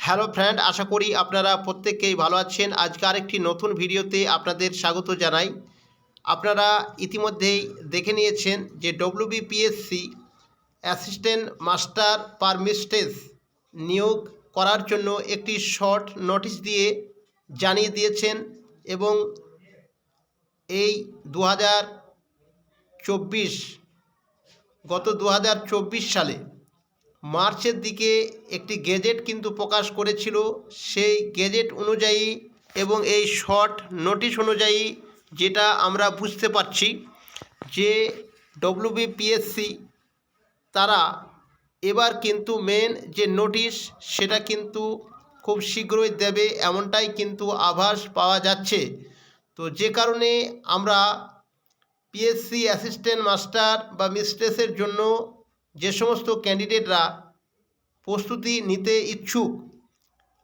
Hello friend, আশা করি আপনারা প্রত্যেককেই ভালো আছেন। আজকে আরেকটি নতুন ভিডিওতে আপনাদের স্বাগত জানাই। আপনারা ইতিমধ্যেই দেখে নিয়েছেন যে WBPSC assistant master per mistress নিয়োগ করার জন্য একটি শর্ট নোটিশ দিয়ে জানিয়ে দিয়েছেন এবং এই দু চব্বিশ, গত দু হাজার চব্বিশ সালে মার্চের দিকে একটি গেজেট কিন্তু প্রকাশ করেছিল। সেই গেজেট অনুযায়ী এবং এই শর্ট নোটিশ অনুযায়ী যেটা আমরা বুঝতে পারছি যে ডব্লিউবিপিএসসি তারা এবার কিন্তু মেন যে নোটিশ সেটা কিন্তু খুব শীঘ্রই দেবে এমনটাই কিন্তু আভাস পাওয়া যাচ্ছে। তো যে কারণে আমরা পিএসসি অ্যাসিস্ট্যান্ট মাস্টার বা মিস্ট্রেসের জন্য যে সমস্ত ক্যান্ডিডেটরা প্রস্তুতি নিতে ইচ্ছুক,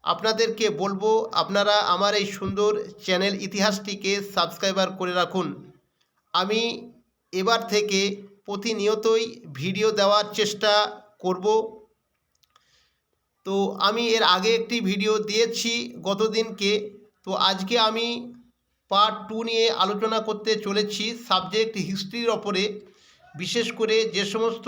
আপনাদেরকে বলব আপনারা আমার এই সুন্দর চ্যানেল ইতিহাসটিকে সাবস্ক্রাইবার করে রাখুন। আমি এবার থেকে প্রতিনিয়তই ভিডিও দেওয়ার চেষ্টা করব। তো আমি এর আগে একটি ভিডিও দিয়েছি গতদিনকে। তো আজকে আমি পার্ট টু নিয়ে আলোচনা করতে চলেছি সাবজেক্ট হিস্ট্রির ওপরে। বিশেষ করে যে সমস্ত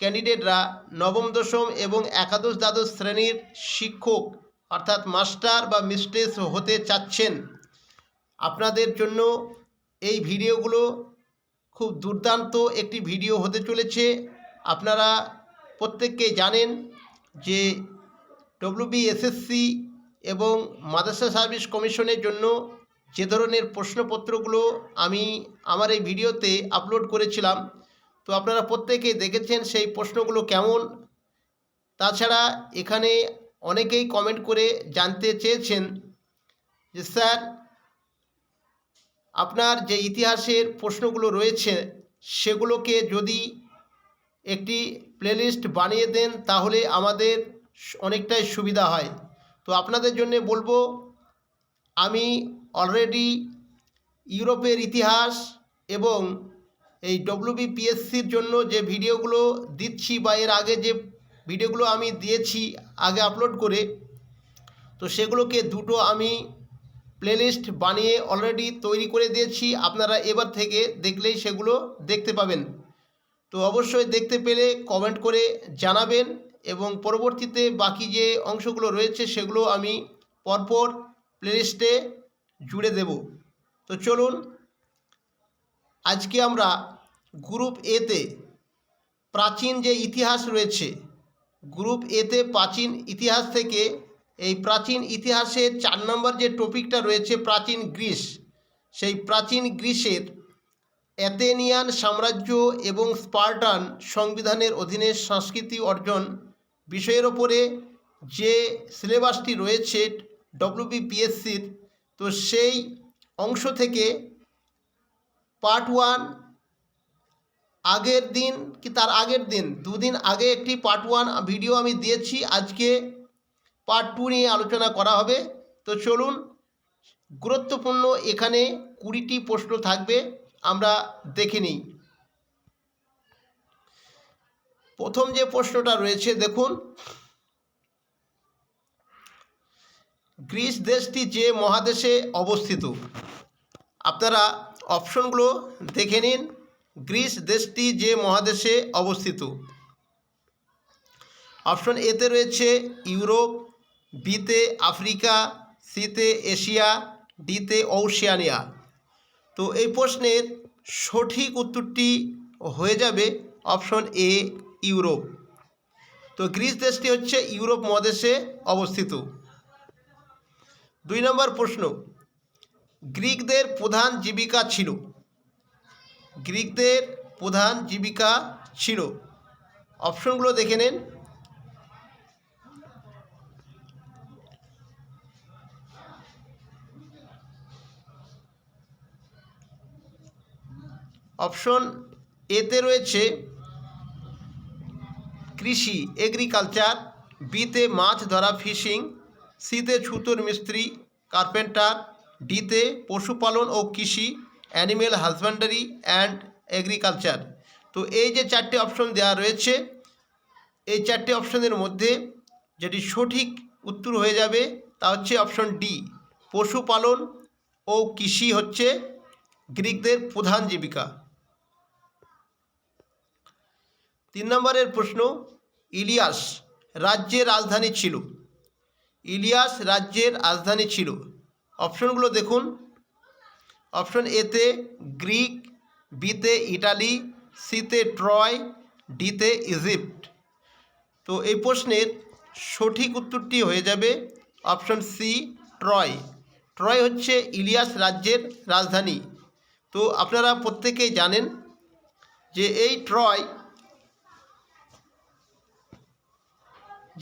ক্যান্ডিডেটরা নবম, দশম এবং একাদশ দ্বাদশ শ্রেণির শিক্ষক, অর্থাৎ মাস্টার বা মিস্ট্রেস হতে চাচ্ছেন। আপনাদের জন্য এই ভিডিওগুলো খুব দুর্দান্ত একটি ভিডিও হতে চলেছে। আপনারা প্রত্যেককে জানেন যে ডব্লিউবিএসএসসি এবং মাদ্রাসা সার্ভিস কমিশনের জন্য যে ধরনের প্রশ্নপত্রগুলো আমি আমার এই ভিডিওতে আপলোড করেছিলাম তো আপনারা প্রত্যেকেই দেখেছেন সেই প্রশ্নগুলো কেমন? তাছাড়া এখানে অনেকেই কমেন্ট করে জানতে চেয়েছেন যে, স্যার, আপনার যে ইতিহাসের প্রশ্নগুলো রয়েছে, সেগুলোকে যদি একটি প্লেলিস্ট বানিয়ে দেন, তাহলে আমাদের অনেকটাই সুবিধা হয়। তো আপনাদের জন্য বলব, আমি অলরেডি ইউরোপের ইতিহাস এবং এই ডব্লিউবিপিএসসির জন্য যে ভিডিওগুলো দিচ্ছি বা এর আগে যে ভিডিওগুলো আমি দিয়েছি আগে আপলোড করে, তো সেগুলোকে দুটো আমি প্লেলিস্ট বানিয়ে অলরেডি তৈরি করে দিয়েছি। আপনারা এবার থেকে দেখলেই সেগুলো দেখতে পাবেন। তো অবশ্যই দেখতে পেলে কমেন্ট করে জানাবেন এবং পরবর্তীতে বাকি যে অংশগুলো রয়েছে সেগুলো আমি পরপর প্লেলিস্টে জুড়ে দেব। তো চলুন, আজকে আমরা গ্রুপ এতে প্রাচীন যে ইতিহাস রয়েছে, গ্রুপ এতে প্রাচীন ইতিহাস থেকে এই প্রাচীন ইতিহাসের চার নম্বর যে টপিকটা রয়েছে প্রাচীন গ্রিস, সেই প্রাচীন গ্রিসের অ্যাথেনিয়ান সাম্রাজ্য এবং স্পার্টান সংবিধানের অধীনে সংস্কৃতি অর্জন বিষয়ের ওপরে যে সিলেবাসটি রয়েছে ডব্লিউবিপিএসসির তো সেই অংশ থেকে পার্ট ওয়ান আগের দিন কি তার আগের দিন? দুদিন আগে একটি পার্ট ওয়ান ভিডিও আমি দিয়েছি। আজকে পার্ট টু নিয়ে আলোচনা করা হবে। তো চলুন, গুরুত্বপূর্ণ এখানে কুড়িটি প্রশ্ন থাকবে, আমরা দেখে নিই। প্রথম যে প্রশ্নটা রয়েছে, দেখুন। গ্রিস দেশটি যে মহাদেশে অবস্থিত। আপনারা অপশনগুলো দেখে নিন। গ্রিস দেশটি যে মহাদেশে অবস্থিত। অপশন এতে রয়েছে ইউরোপ, বিতে আফ্রিকা, সিতে এশিয়া, ডিতে ওশিয়ানিয়া তো এই প্রশ্নের সঠিক উত্তরটি হয়ে যাবে অপশন এ, ইউরোপ। তো গ্রিস দেশটি হচ্ছে ইউরোপ মহাদেশে অবস্থিত। দুই নম্বর প্রশ্ন, গ্রিকদের প্রধান জীবিকা ছিল। গ্রিকদের প্রধান জীবিকা ছিল। অপশনগুলো দেখে নেন। অপশন এতে রয়েছে কৃষি, এগ্রিকালচার বিতে মাছ ধরা, ফিশিং সিতে ছুতোর মিস্ত্রি, কার্পেন্টার ডিতে পশুপালন ও কৃষি। Animal husbandry and agriculture. তো এই যে চারটে অপশন দেওয়া রয়েছে, এই চারটে অপশনের মধ্যে যেটি সঠিক উত্তর হয়ে যাবে তা হচ্ছে অপশন ডি, পশুপালন ও কৃষি হচ্ছে গ্রিকদের প্রধান জীবিকা। তিন নম্বরের প্রশ্ন, ইলিয়াস রাজ্যের রাজধানী ছিল। ইলিয়াস রাজ্যের রাজধানী ছিল। অপশনগুলো দেখুন। অপশন এতে গ্রিক বিতে ইটালি সিতে ট্রয় ডিতে ইজিপ্ট। তো এই প্রশ্নের সঠিক উত্তরটি হয়ে যাবে অপশন সি, ট্রয়। ট্রয় হচ্ছে ইলিয়াস রাজ্যের রাজধানী। তো আপনারা প্রত্যেকেই জানেন যে এই ট্রয়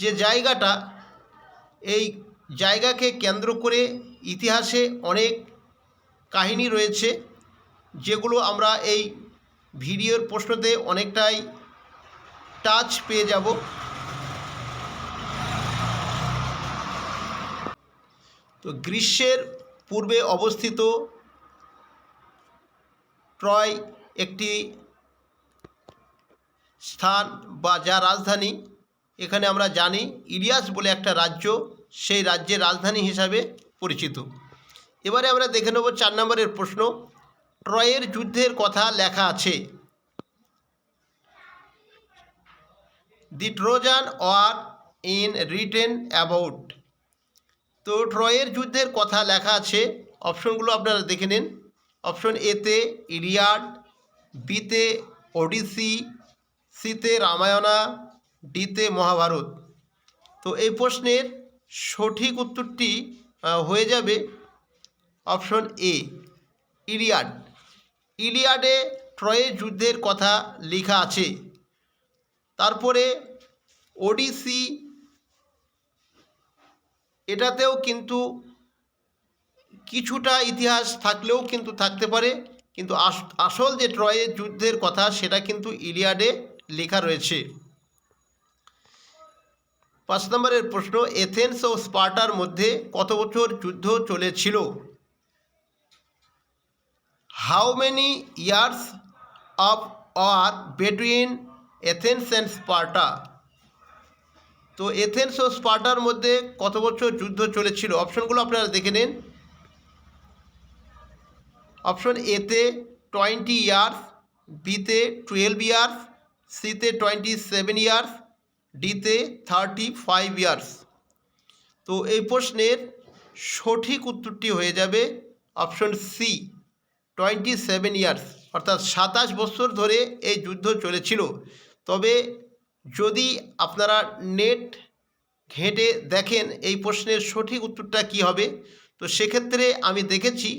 যে জায়গাটা, এই জায়গাকে কেন্দ্র করে ইতিহাসে অনেক কাহিনী রয়েছে, যেগুলো আমরা এই ভিডিওর প্রশ্নতে অনেকটাই টাচ পেয়ে যাব। তো গ্রীষ্মের পূর্বে অবস্থিত ট্রয় একটি স্থান বা যা রাজধানী, এখানে আমরা জানি ইলিয়াস বলে একটা রাজ্য, সেই রাজ্যের রাজধানী হিসাবে পরিচিত। এবারে আমরা দেখে নেব চার নম্বরের প্রশ্ন। ট্রয়ের যুদ্ধের কথা লেখা আছে। The Trojan war in written about তো ট্রয়ের যুদ্ধের কথা লেখা আছে। অপশনগুলো আপনারা দেখে নিন। অপশন এতে ইলিয়াড বিতে ওডিসি সিতে রামায়ণা ডিতে মহাভারত। তো এই প্রশ্নের সঠিক উত্তরটি হয়ে যাবে। অপশন এ, ইলিয়াড। ইলিয়াডে ট্রয়ের যুদ্ধের কথা লেখা আছে। তারপরে ওডিসি, এটাতেও কিন্তু কিছুটা ইতিহাস থাকলেও কিন্তু থাকতে পারে। কিন্তু আস- আসল যে ট্রয়ের যুদ্ধের কথা, সেটা কিন্তু ইলিয়াডে লেখা রয়েছে। পাঁচ নম্বরের প্রশ্ন, এথেন্স ও স্পার্টার মধ্যে কত বছর যুদ্ধ চলেছিল? How many years of war between Athens and Sparta তো এথেন্স ও স্পার্টার মধ্যে কত বছর যুদ্ধ চলেছিল? অপশনগুলো আপনারা দেখে নিন। অপশন এতে টোয়েন্টি ইয়ার্স বিতে টুয়েলভ ইয়ার্স সিতে টোয়েন্টি সেভেন ইয়ার্স ডিতে থার্টি ফাইভ ইয়ার্স তো এই প্রশ্নের সঠিক উত্তরটি হয়ে যাবে option C twenty seven years অর্থাৎ সাতাশ বছর ধরে এই যুদ্ধ চলেছিল। তবে যদি আপনারা নেট ঘেঁটে দেখেন, এই প্রশ্নের সঠিক উত্তরটা কি হবে? তো সেক্ষেত্রে আমি দেখেছি,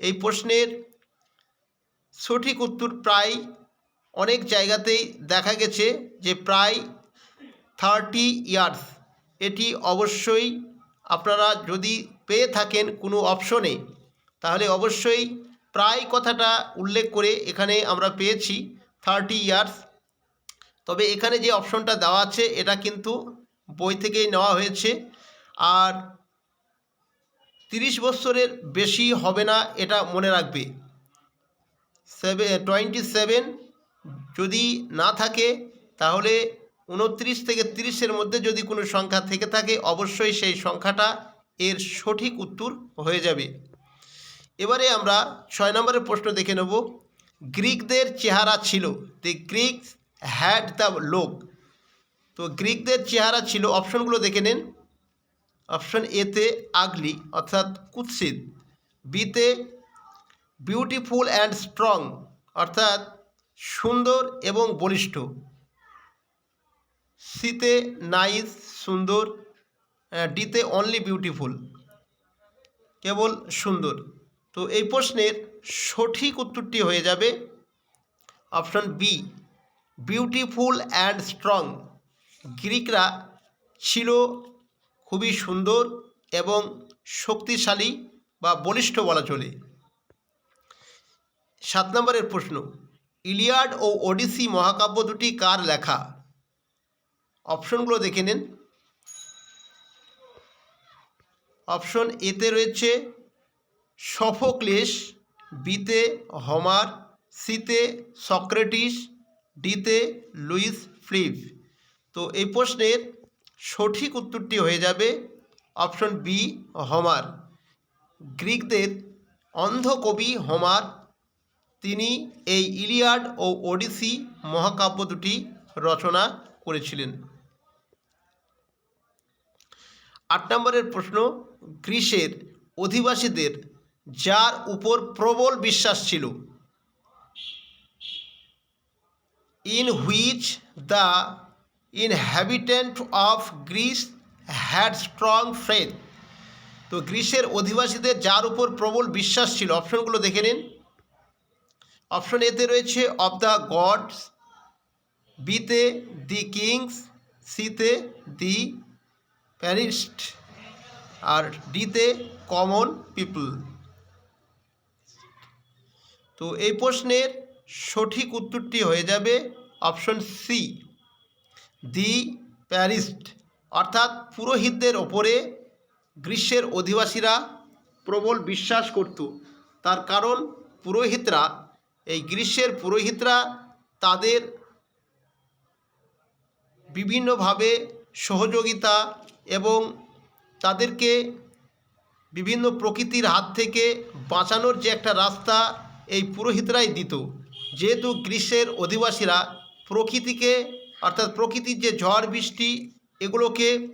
এই প্রশ্নের সঠিক উত্তর প্রায় অনেক জায়গাতেই দেখা গেছে যে প্রায় থার্টি ইয়ার্স এটি অবশ্যই আপনারা যদি পেয়ে থাকেন কোনো অপশনে, তাহলে অবশ্যই প্রায় কথাটা উল্লেখ করে এখানে আমরা পেয়েছি থার্টি ইয়ার্স তবে এখানে যে অপশনটা দেওয়া আছে, এটা কিন্তু বই থেকেই নেওয়া হয়েছে। আর তিরিশ বছরের বেশি হবে না এটা মনে রাখবে। সেভেন টোয়েন্টি সেভেন যদি না থাকে, তাহলে উনত্রিশ থেকে তিরিশের মধ্যে যদি কোনো সংখ্যা থেকে থাকে, অবশ্যই সেই সংখ্যাটা এর সঠিক উত্তর হয়ে যাবে। এবারে আমরা ছয় নম্বরের প্রশ্ন দেখে নেব। গ্রিকদের চেহারা ছিল। দি গ্রিক হ্যাড দ্য লোক তো গ্রিকদের চেহারা ছিল। অপশনগুলো দেখে নিন। অপশন এতে আগলি, অর্থাৎ কুৎসিত। বিতে বিউটিফুল অ্যান্ড স্ট্রং অর্থাৎ সুন্দর এবং বলিষ্ঠ। সিতে নাইস সুন্দর। ডিতে অনলি বিউটিফুল কেবল সুন্দর। তো এই প্রশ্নের সঠিক উত্তরটি হয়ে যাবে option B beautiful and strong গ্রিকরা ছিল খুবই সুন্দর এবং শক্তিশালী বা বলিষ্ঠ বলা চলে। সাত নম্বরের প্রশ্ন, ইলিয়াড ও ওডিসি মহাকাব্য দুটি কার লেখা? অপশনগুলো দেখে নিন। অপশন এতে রয়েছে সফোক্লেস বিতে হমার, সিতে সক্রেটিস, ডিতে লুইস ফ্লিপ তো এই প্রশ্নের সঠিক উত্তরটি হয়ে যাবে অপশন বি, হোমার। গ্রিকদের অন্ধ কবি হোমার, তিনি এই ইলিয়াড ও ওডিসি মহাকাব্য দুটি রচনা করেছিলেন। আট নম্বরের প্রশ্ন, গ্রীসের অধিবাসীদের যার উপর প্রবল বিশ্বাস ছিল। In which the inhabitant of Greece had strong faith তো গ্রীসের অধিবাসীদের যার উপর প্রবল বিশ্বাস ছিল। অপশনগুলো দেখে নিন। অপশন এতে রয়েছে অফ দ্য গডস বিতে দি কিংস সিতে দি প্যারিস্ট আর ডিতে কমন পিপল তো এই প্রশ্নের সঠিক উত্তরটি হয়ে যাবে অপশন সি দি প্যারিস্ট। অর্থাৎ পুরোহিতদের ওপরে গ্রীষ্মের অধিবাসীরা প্রবল বিশ্বাস করত। তার কারণ পুরোহিতরা, এই গ্রীষ্মের পুরোহিতরা তাদের বিভিন্নভাবে সহযোগিতা এবং তাদেরকে বিভিন্ন প্রকৃতির হাত থেকে বাঁচানোর যে একটা রাস্তা এই পুরোহিতরাই দিত। যেহেতু গ্রীষ্মের অধিবাসীরা প্রকৃতিকে, অর্থাৎ প্রকৃতির যে ঝড়, বৃষ্টি, এগুলোকে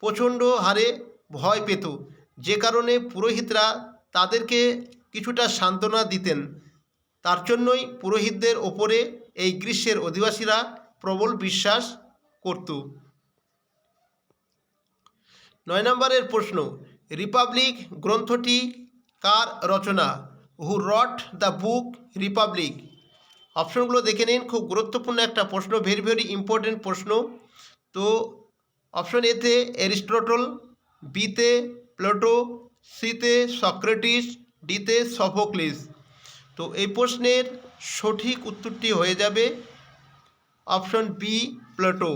প্রচণ্ড হারে ভয় পেত। যে কারণে পুরোহিতরা তাদেরকে কিছুটা সান্ত্বনা দিতেন। তার জন্যই পুরোহিতদের ওপরে এই গ্রীষ্মের অধিবাসীরা প্রবল বিশ্বাস করত। নয় নম্বরের প্রশ্ন, রিপাবলিক গ্রন্থটি কার রচনা? Who wrote the book Republic অপশনগুলো দেখে নিন, খুব গুরুত্বপূর্ণ একটা প্রশ্ন ভেরি ভেরি ইম্পর্টেন্ট প্রশ্ন। তো অপশন এতে অ্যারিস্টটল, বিতে প্লেটো, সিতে সক্রেটিস, ডিতে সফোক্লিস। তো এই প্রশ্নের সঠিক উত্তরটি হয়ে যাবে অপশন বি, প্লেটো।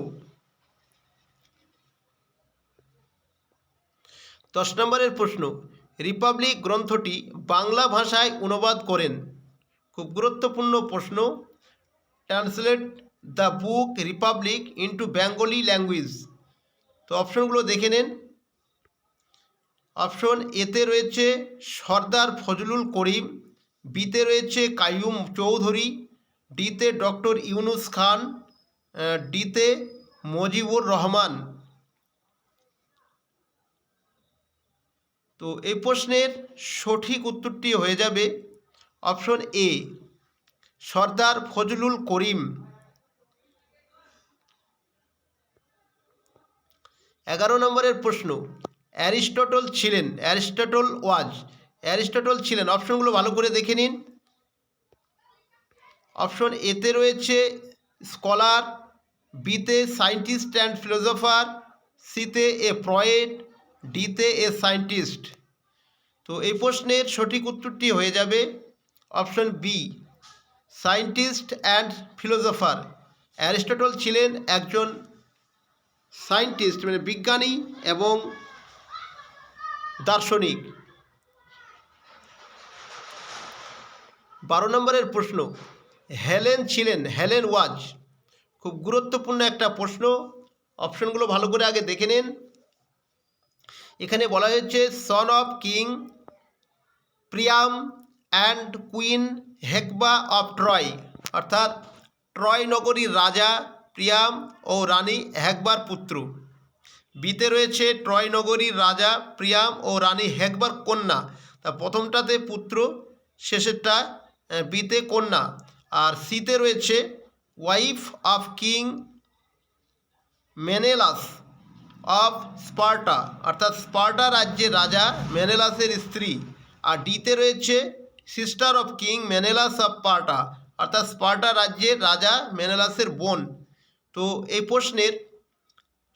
দশ নম্বরের প্রশ্ন রিপাবলিক গ্রন্থটি বাংলা ভাষায় অনুবাদ করেন। খুব গুরুত্বপূর্ণ প্রশ্ন। Translate the book Republic into Bengali language. তো অপশনগুলো দেখে নেন। অপশন এতে রয়েছে সর্দার ফজলুল করিম বিতে রয়েছে কাইয়ুম চৌধুরী ডিতে ডক্টর ইউনুস খান ডিতে মজিবুর রহমান। তো এই প্রশ্নের সঠিক উত্তরটি হয়ে যাবে অপশন এ, সর্দার ফজলুল করিম। এগারো নম্বরের প্রশ্ন, অ্যারিস্টটল ছিলেন, অ্যারিস্টটল ওয়াজ, অ্যারিস্টটল ছিলেন। অপশনগুলো ভালো করে দেখে নিন। অপশন এতে রয়েছে, স্কলার বিতে সায়েন্টিস্ট অ্যান্ড ফিলোসফার সিতে এ প্রয়েট ডিতে এ সায়েন্টিস্ট তো এই প্রশ্নের সঠিক উত্তরটি হয়ে যাবে option B scientist and philosopher Aristotle ছিলেন একজন সায়েন্টিস্ট মানে বিজ্ঞানী এবং দার্শনিক। বারো নম্বরের প্রশ্ন, হেলেন ছিলেন, হেলেন ওয়াজ। খুব গুরুত্বপূর্ণ একটা প্রশ্ন। অপশনগুলো ভালো করে আগে দেখে নিন। এখানে বলা হয়েছে son of king Priam and queen Hecuba of Troy অর্থাৎ ট্রয় নগরীর রাজা প্রিয়াম ও রানী হেকবার পুত্র। বিতে রয়েছে ট্রয় নগরীর রাজা প্রিয়াম ও রানী হেকবার কন্যা। তা প্রথমটাতে পুত্র, শেষেরটা বিতে কন্যা। আর সিতে রয়েছে wife of king Menelaus of Sparta, অর্থাৎ স্পার্টা রাজ্যের রাজা মেনেলাসের স্ত্রী। আর ডিতে রয়েছে sister of king Menelaus of Sparta অর্থাৎ স্পার্টা রাজ্যের রাজা মেনেলাসের বোন। তো এই প্রশ্নের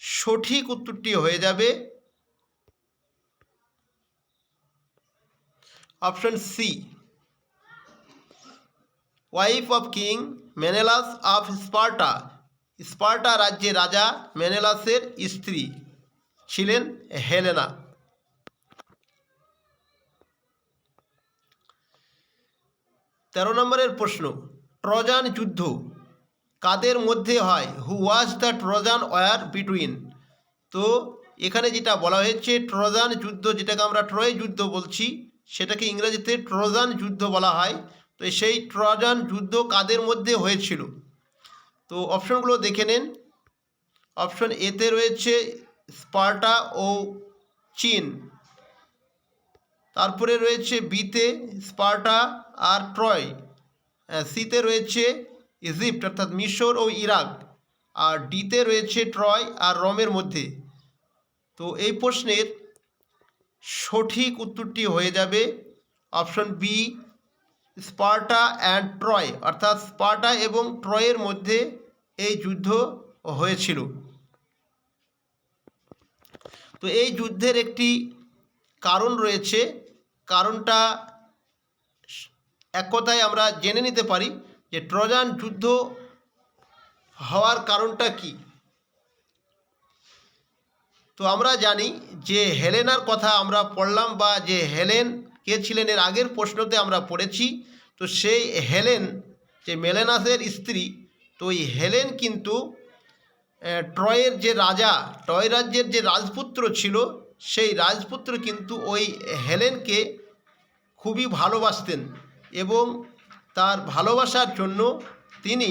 সঠিক উত্তরটি হয়ে যাবে option C wife of king Menelaus of Sparta Sparta রাজ্যের রাজা মেনেলাসের স্ত্রী। ছিলেন হেলেনা। তেরো নম্বরের প্রশ্ন, ট্রজান যুদ্ধ কাদের মধ্যে হয়? Who was the Trojan war between তো এখানে যেটা বলা হয়েছে, ট্রজান যুদ্ধ যেটাকে আমরা ট্রয় যুদ্ধ বলছি, সেটাকে ইংরেজিতে ট্রজান যুদ্ধ বলা হয়। তো সেই ট্রজান যুদ্ধ কাদের মধ্যে হয়েছিল? তো অপশনগুলো দেখে নেন। অপশন এতে রয়েছে স্পার্টা ও চীন। তারপরে রয়েছে বিতে স্পার্টা আর ট্রয়। সিতে রয়েছে ইজিপ্ট, অর্থাৎ মিশর ও ইরাক। আর ডিতে রয়েছে ট্রয় আর রমের মধ্যে। তো এই প্রশ্নের সঠিক উত্তরটি হয়ে যাবে option B, Sparta and Troy. অর্থাৎ স্পার্টা এবং ট্রয়ের মধ্যে এই যুদ্ধ হয়েছিল। তো এই যুদ্ধের একটি কারণ রয়েছে। কারণটা এক কথায় আমরা জেনে নিতে পারি যে ট্রজান যুদ্ধ হওয়ার কারণটা কি। তো আমরা জানি যে হেলেনার কথা আমরা পড়লাম বা যে হেলেন কে ছিলেন এর আগের প্রশ্নতে আমরা পড়েছি। তো সেই হেলেন, যে মেলেনাসের স্ত্রী, তো ওই হেলেন কিন্তু ট্রয়ের যে রাজা, টয় রাজ্যের যে রাজপুত্র ছিল, সেই রাজপুত্র কিন্তু ওই হেলেনকে খুবই ভালোবাসতেন এবং তার ভালোবাসার জন্য তিনি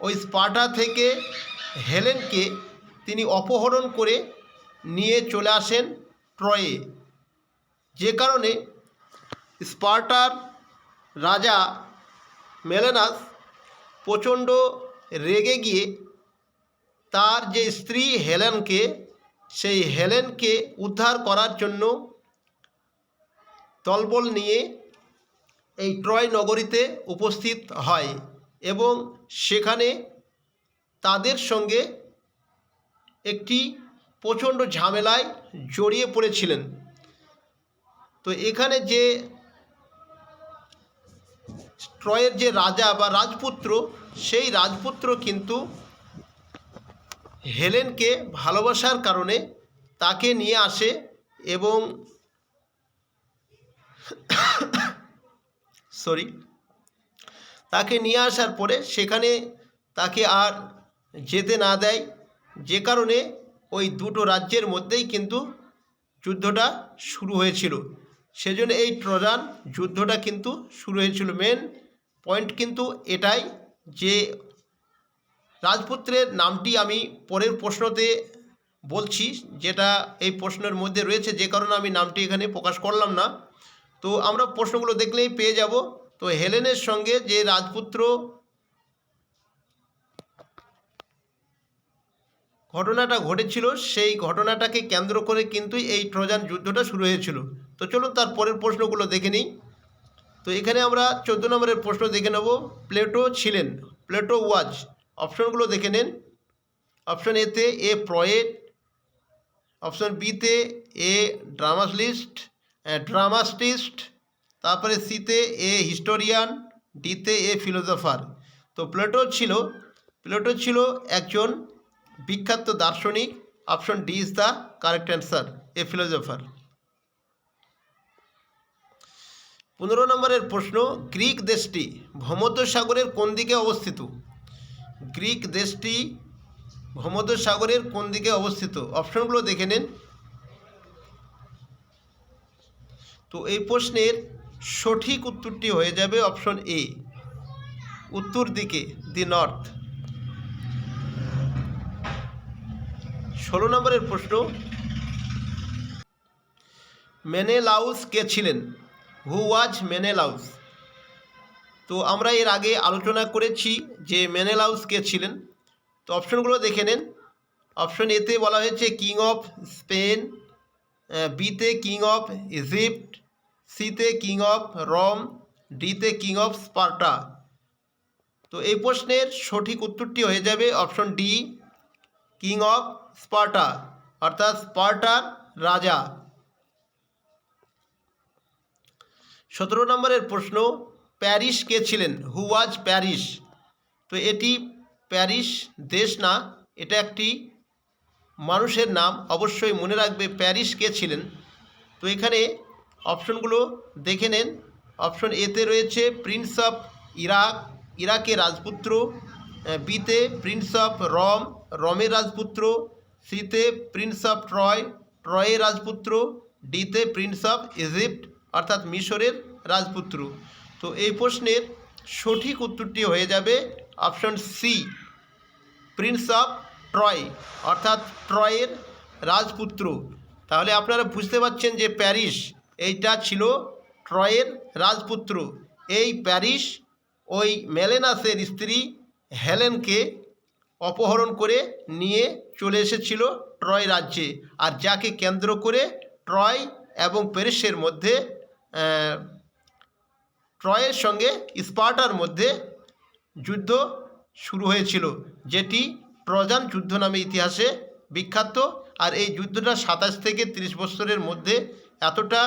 ওই স্পার্টা থেকে হেলেনকে তিনি অপহরণ করে নিয়ে চলে আসেন ট্রয়ে। যে কারণে স্পার্টার রাজা মেলেনাস প্রচণ্ড রেগে গিয়ে তার যে স্ত্রী হেলেনকে, সেই হেলেনকে উদ্ধার করার জন্য তলবল নিয়ে এই ট্রয় নগরীতে উপস্থিত হয় এবং সেখানে তাদের সঙ্গে একটি প্রচণ্ড ঝামেলায় জড়িয়ে পড়েছিলেন। তো এখানে যে ট্রয়ের যে রাজা বা রাজপুত্র, সেই রাজপুত্র কিন্তু হেলেনকে ভালোবাসার কারণে তাকে নিয়ে আসে এবং সরি, তাকে নিয়ে আসার পরে সেখানে তাকে আর যেতে না দেয়। যে কারণে ওই দুটো রাজ্যের মধ্যেই কিন্তু যুদ্ধটা শুরু হয়েছিল। সেজন্য এই ট্রজান যুদ্ধটা কিন্তু শুরু হয়েছিল। মেন পয়েন্ট কিন্তু এটাই যে রাজপুত্রের নামটি আমি পরের প্রশ্নতে বলছি, যেটা এই প্রশ্নের মধ্যে রয়েছে, যে কারণে আমি নামটি এখানে প্রকাশ করলাম না। তো আমরা প্রশ্নগুলো দেখলেই পেয়ে যাব। তো হেলেনের সঙ্গে যে রাজপুত্র ঘটনাটা ঘটেছিল, সেই ঘটনাটাকে কেন্দ্র করে কিন্তু এই ট্রোজান যুদ্ধটা শুরু হয়েছিল। তো চলুন তার পরের প্রশ্নগুলো দেখে নিই। তো এখানে আমরা চোদ্দ নম্বরের প্রশ্ন দেখে নেব। প্লেটো ছিলেন, প্লেটো ওয়াজ। অপশনগুলো দেখে নেন। অপশন এতে এ প্রয়েট অপশন বিতে এ ড্রামাসলিস্ট ড্রামাস্টিস্ট, তারপরে সিতে এ হিস্টোরিয়ান, ডিতে এ ফিলোজফার তো প্লেটো ছিল প্লেটো ছিল একজন বিখ্যাত দার্শনিক। Option D is the correct answer, a philosopher পনেরো নম্বরের প্রশ্ন, গ্রিক দেশটি ভূমধ্যসাগরের কোন দিকে অবস্থিত? গ্রিক দেশটি ভূমধ্যসাগরের কোন দিকে অবস্থিত? অপশনগুলো দেখে নিন। তো এই প্রশ্নের সঠিক উত্তরটি হয়ে যাবে অপশন এ, উত্তর দিকে, দি নর্থ। ষোলো নম্বরের প্রশ্ন, মেনেলাউস কে ছিলেন? হু ওয়াজ মেনেলাউস। তো আমরা এর আগে আলোচনা করেছি যে মেনেলাউস কে ছিলেন। তো অপশনগুলো দেখে নেন। অপশন এতে বলা হয়েছে কিং অফ স্পেন বিতে কিং অফ ইজিপ্ট সিতে কিং অফ রম ডিতে কিং অফ স্পার্টা। তো এই প্রশ্নের সঠিক উত্তরটি হয়ে যাবে option D, king of Sparta, অর্থাৎ স্পার্টার রাজা। সতেরো নম্বরের প্রশ্ন প্যারিস কে ছিলেন? হু ওয়াজ প্যারিস তো এটি প্যারিস দেশ না, এটা একটি মানুষের নাম। অবশ্যই মনে রাখবে প্যারিস কে ছিলেন। তো এখানে অপশনগুলো দেখে নেন। অপশন এতে রয়েছে প্রিন্স অফ ইরাক ইরাকের রাজপুত্র বিতে প্রিন্স অফ রম রমের রাজপুত্র সিতে প্রিন্স অফ ট্রয় ট্রয়ের রাজপুত্র ডিতে প্রিন্স অফ ইজিপ্ট অর্থাৎ মিশরের রাজপুত্র। তো এই প্রশ্নের সঠিক উত্তরটি হয়ে যাবে option C prince of Troy অর্থাৎ ট্রয়ের রাজপুত্র। তাহলে আপনারা বুঝতে পারছেন যে প্যারিস, এইটা ছিল ট্রয়ের রাজপুত্র। এই প্যারিস ওই মেলেনাসের স্ত্রী হেলেনকে অপহরণ করে নিয়ে চলে এসেছিল ট্রয় রাজ্যে। আর যাকে কেন্দ্র করে ট্রয় এবং প্যারিসের মধ্যে ট্রয়ের সঙ্গে স্পার্টার মধ্যে যুদ্ধ শুরু হয়েছিল, যেটি ট্রজান যুদ্ধ নামে ইতিহাসে বিখ্যাত। আর এই যুদ্ধটা সাতাশ থেকে তিরিশ বছরের মধ্যে এতটা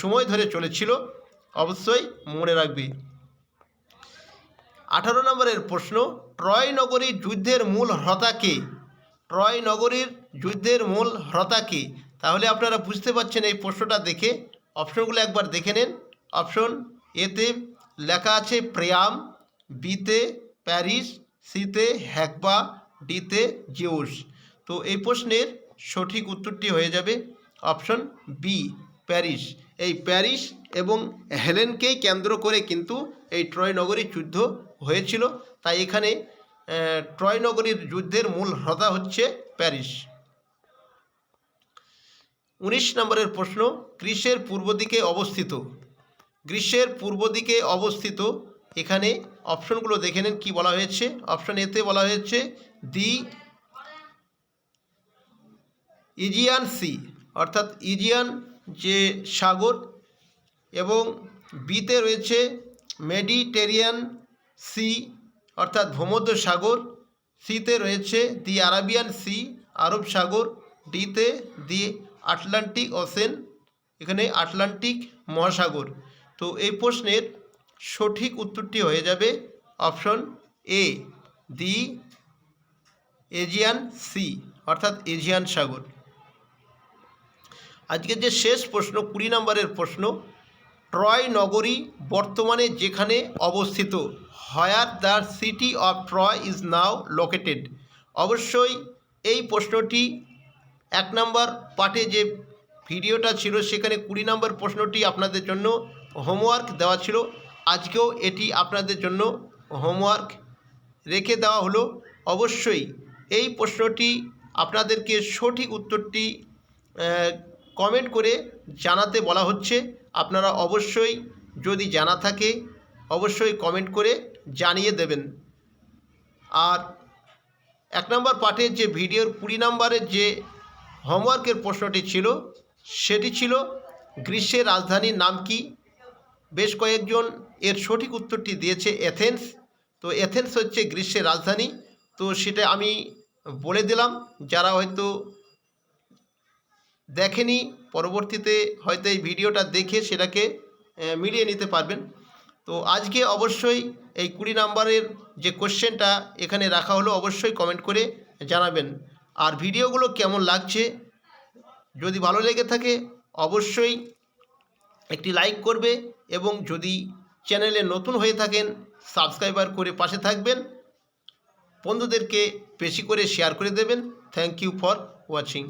সময় ধরে চলেছিল, অবশ্যই মনে রাখবে। আঠারো নম্বরের প্রশ্ন ট্রয় নগরীর যুদ্ধের মূল হ্রতা কে? ট্রয় নগরীর যুদ্ধের মূল হ্রতা কে? তাহলে আপনারা বুঝতে পারছেন এই প্রশ্নটা দেখে। অপশনগুলো একবার দেখে নেন। অপশন এতে লেখা আছে প্রেয়াম, বিতে প্যারিস, সিতে হ্যাকবা, ডিতে জিউস। তো এই প্রশ্নের সঠিক উত্তরটি হয়ে যাবে অপশন বি, প্যারিস। এই প্যারিস এবং হেলেনকেই কেন্দ্র করে কিন্তু এই ট্রয় নগরীর যুদ্ধ হয়েছিল। তাই এখানে ট্রয় নগরীর যুদ্ধের মূল হ্রদা হচ্ছে প্যারিস। উনিশ নম্বরের প্রশ্ন, গ্রীষ্মের পূর্ব দিকে অবস্থিত। গ্রীষ্মের পূর্ব দিকে অবস্থিত। এখানে অপশনগুলো দেখে নেন কী বলা হয়েছে। অপশন এতে বলা হয়েছে দি ইজিয়ান সি, অর্থাৎ ইজিয়ান যে সাগর এবং বিতে রয়েছে মেডিটেরিয়ান সি, অর্থাৎ ভূমধ্য সাগর। সিতে রয়েছে দি আরাবিয়ান সি, আরব সাগর। ডিতে দি আটলান্টিক ওশেন এখানে আটলান্টিক মহাসাগর। তো এই প্রশ্নের সঠিক উত্তরটি হয়ে যাবে option A the Aegean sea, অর্থাৎ এজিয়ান সাগর। আজকে যে শেষ প্রশ্ন, কুড়ি নম্বরের প্রশ্ন, ট্রয় নগরী বর্তমানে যেখানে অবস্থিত, where the city of Troy is now located. অবশ্যই এই প্রশ্নটি এক নম্বর পার্টে যে ভিডিওটা ছিল, সেখানে কুড়ি নম্বর প্রশ্নটি আপনাদের জন্য হোমওয়ার্ক দেওয়া ছিল। আজকেও এটি আপনাদের জন্য হোমওয়ার্ক রেখে দেওয়া হলো। অবশ্যই এই প্রশ্নটি আপনাদেরকে সঠিক উত্তরটি কমেন্ট করে জানাতে বলা হচ্ছে। আপনারা অবশ্যই যদি জানা থাকে, অবশ্যই কমেন্ট করে জানিয়ে দেবেন। আর এক নম্বর পার্টের যে ভিডিওর কুড়ি নম্বরের যে হোমওয়ার্কের প্রশ্নটি ছিল, সেটি ছিল, গ্রীষ্মের রাজধানীর নাম কি? বেশ কয়েকজন এর সঠিক উত্তরটি দিয়েছে এথেন্স তো এথেন্স হচ্ছে গ্রীষ্মের রাজধানী। তো সেটা আমি বলে দিলাম। যারা হয়তো দেখেনি, পরবর্তীতে হয়তো এই ভিডিওটা দেখে সেটাকে মিলিয়ে নিতে পারবেন। তো আজকে অবশ্যই এই কুড়ি নাম্বারের যে কোশ্চেনটা এখানে রাখা হলো, অবশ্যই কমেন্ট করে জানাবেন। আর ভিডিওগুলো কেমন লাগছে, যদি ভালো লেগে থাকে, অবশ্যই একটি লাইক করবে। এবং যদি চ্যানেলে নতুন হয়ে থাকেন, সাবস্ক্রাইবার করে পাশে থাকবেন। বন্ধুদেরকে বেশি করে শেয়ার করে দেবেন। Thank you for watching